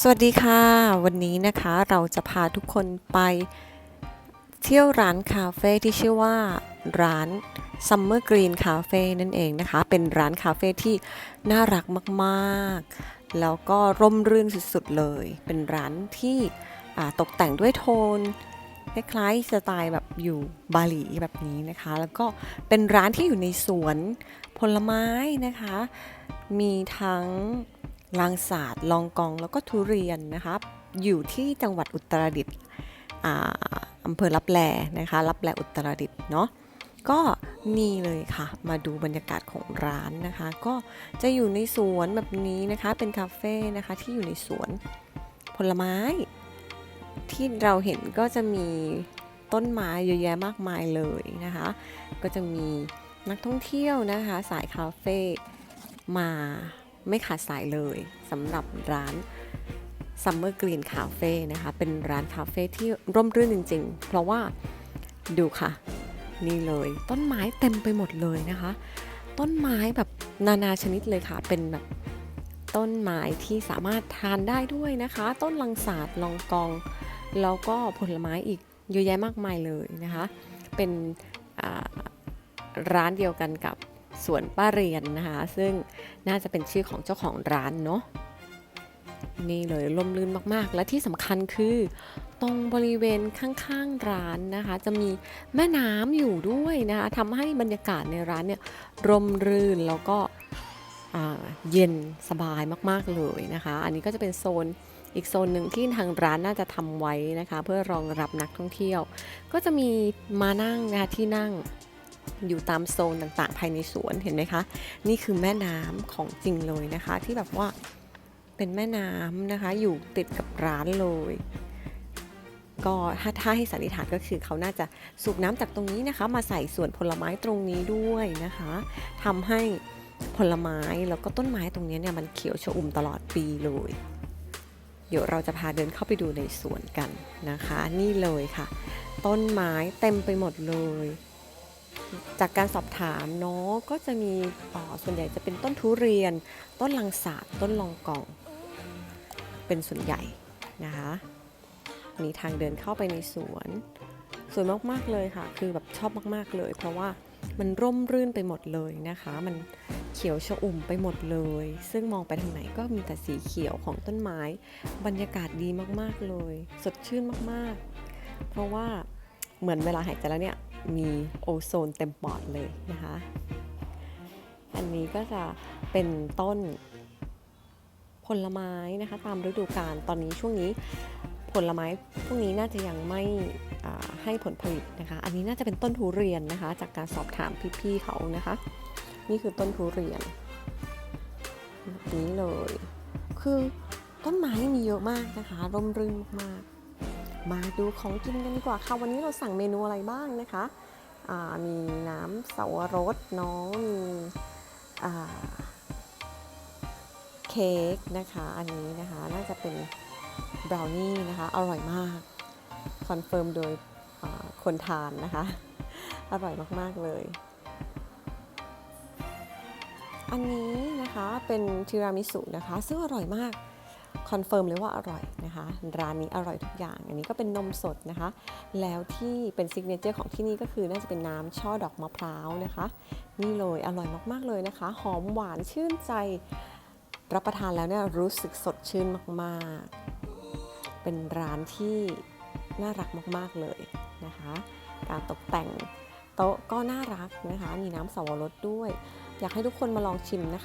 สวัสดีค่ะ วันนี้นะคะเราจะพาทุกคนไปเที่ยวร้านคาเฟ่ที่ชื่อว่าร้าน Summer Green Cafe นั่นเองนะคะ เป็นร้านคาเฟ่ที่น่ารักมากๆ แล้วก็ร่มรื่นสุดๆเลย เป็นร้านที่ตกแต่งด้วยโทนคล้ายๆสไตล์แบบอยู่บาหลีแบบนี้นะคะ แล้วก็เป็นร้านที่อยู่ในสวนผลไม้นะคะ มีทั้ง ลางสาดลองกองแล้วก็ทุเรียนนะคะอยู่ที่จังหวัดอุตรดิตถ์อ่าอำเภอลับแลนะคะลับแลอุตรดิตถ์เนาะก็นี่เลยค่ะ มาดูบรรยากาศของร้านนะคะ ก็จะอยู่ในสวนแบบนี้นะคะ เป็นคาเฟ่นะคะที่อยู่ในสวนผลไม้ ที่เราเห็นก็จะมีต้นไม้เยอะแยะมากมายเลยนะคะ ก็จะมีนักท่องเที่ยวนะคะ สายคาเฟ่มา ไม่ขาดสายเลยสำหรับร้าน Summer Green Cafe นะคะ เป็นร้านคาเฟ่ที่ร่มรื่นจริง ๆ เพราะว่าดูค่ะ นี่เลยต้นไม้เต็มไปหมดเลยนะคะ ต้นไม้แบบนานาชนิดเลยค่ะ เป็นแบบต้นไม้ที่สามารถทานได้ด้วยนะคะ ต้นลังสาดลองกอง แล้วก็ผลไม้อีกเยอะแยะมากมายเลยนะคะ เป็นร้านเดียวกันกับ สวนป้าเรียนนะคะ ซึ่งน่าจะเป็นชื่อของเจ้าของร้านเนาะนี่เลยล่มลื่นมากๆ และที่สำคัญคือ ตรงบริเวณข้างๆร้านนะคะ จะมีแม่น้ำอยู่ด้วยนะคะทำให้บรรยากาศในร้านเนี่ยร่มรื่นแล้วก็เย็นสบายมากๆเลยนะคะ อันนี้ก็จะเป็นโซนอีกโซนหนึ่งที่ทางร้านน่าจะทำไว้นะคะ เพื่อรองรับนักท่องเที่ยว ก็จะมีมานั่งนะคะที่นั่ง อยู่ตามโซนต่างๆ ภายในสวนเห็นไหมคะ นี่คือแม่น้ำของจริงเลยนะคะ ที่แบบว่าเป็นแม่น้ำนะคะ อยู่ติดกับร้านเลย ก็ถ้าถ้าให้สันนิษฐานก็คือเขาน่าจะสูบน้ำจากตรงนี้นะคะ มาใส่สวนผลไม้ตรงนี้ด้วยนะคะทำให้ผลไม้แล้วก็ต้นไม้ตรงนี้เนี่ยมันเขียวชอุ่มตลอดปีเลย เดี๋ยวเราจะพาเดินเข้าไปดูในสวนกันนะคะ นี่เลยค่ะ ต้นไม้เต็มไปหมดเลย จากการสอบถามเนาะก็จะมีส่วนใหญ่จะเป็นต้นทุเรียน ต้นลังสาดต้นลองกอง เป็นส่วนใหญ่นะคะมีทางเดินเข้าไปในสวน สวยมากๆเลยค่ะ คือแบบชอบมากๆเลย เพราะว่ามันร่มรื่นไปหมดเลยนะคะ มันเขียวชอุ่มไปหมดเลย ซึ่งมองไปทางไหนก็มีแต่สีเขียวของต้นไม้ บรรยากาศดีมากๆเลย สดชื่นมากๆ เพราะว่าเหมือนเวลาหายใจแล้วเนี่ย มีโอโซนเต็มปอดเลยนะคะ อันนี้ก็จะเป็นต้นผลไม้นะคะตามฤดูกาลตอนนี้ช่วงนี้ผลไม้พวกนี้น่าจะยังไม่ให้ผลผลิตนะคะ อันนี้น่าจะเป็นต้นทุเรียนนะคะ จากการสอบถามพี่ๆเขานะคะ นี่คือต้นทุเรียนแบบนี้เลย คือต้นไม้มีเยอะมากนะคะ ร่มรื่นมากๆ มาดูของกินกันดีกว่าค่ะ วันนี้เราสั่งเมนูอะไรบ้างนะคะมีน้ำเสาวรสน้องมีเค้กนะคะ อันนี้นะคะน่าจะเป็นบราวนี่นะคะ อร่อยมาก คอนเฟิร์มโดยคนทานนะคะ อร่อยมาก ๆ เลย อันนี้นะคะเป็นทีรามิสุนะคะ ซึ่งอร่อยมาก คอนเฟิร์มเลยว่าอร่อยนะคะ ร้านนี้อร่อยทุกอย่าง อันนี้ก็เป็นนมสดนะคะ แล้วที่เป็นซิกเนเจอร์ของที่นี่ก็คือน่าจะเป็นน้ำช่อดอกมะพร้าวนะคะ นี่เลยอร่อยมากๆเลยนะคะ หอมหวานชื่นใจ รับประทานแล้วเนี่ยรู้สึกสดชื่นมากๆ เป็นร้านที่น่ารักมากๆเลยนะคะ การตกแต่งโต๊ะก็น่ารักนะคะ มีน้ำสวรสด้วย อยากให้ทุกคนมาลองชิมนะคะ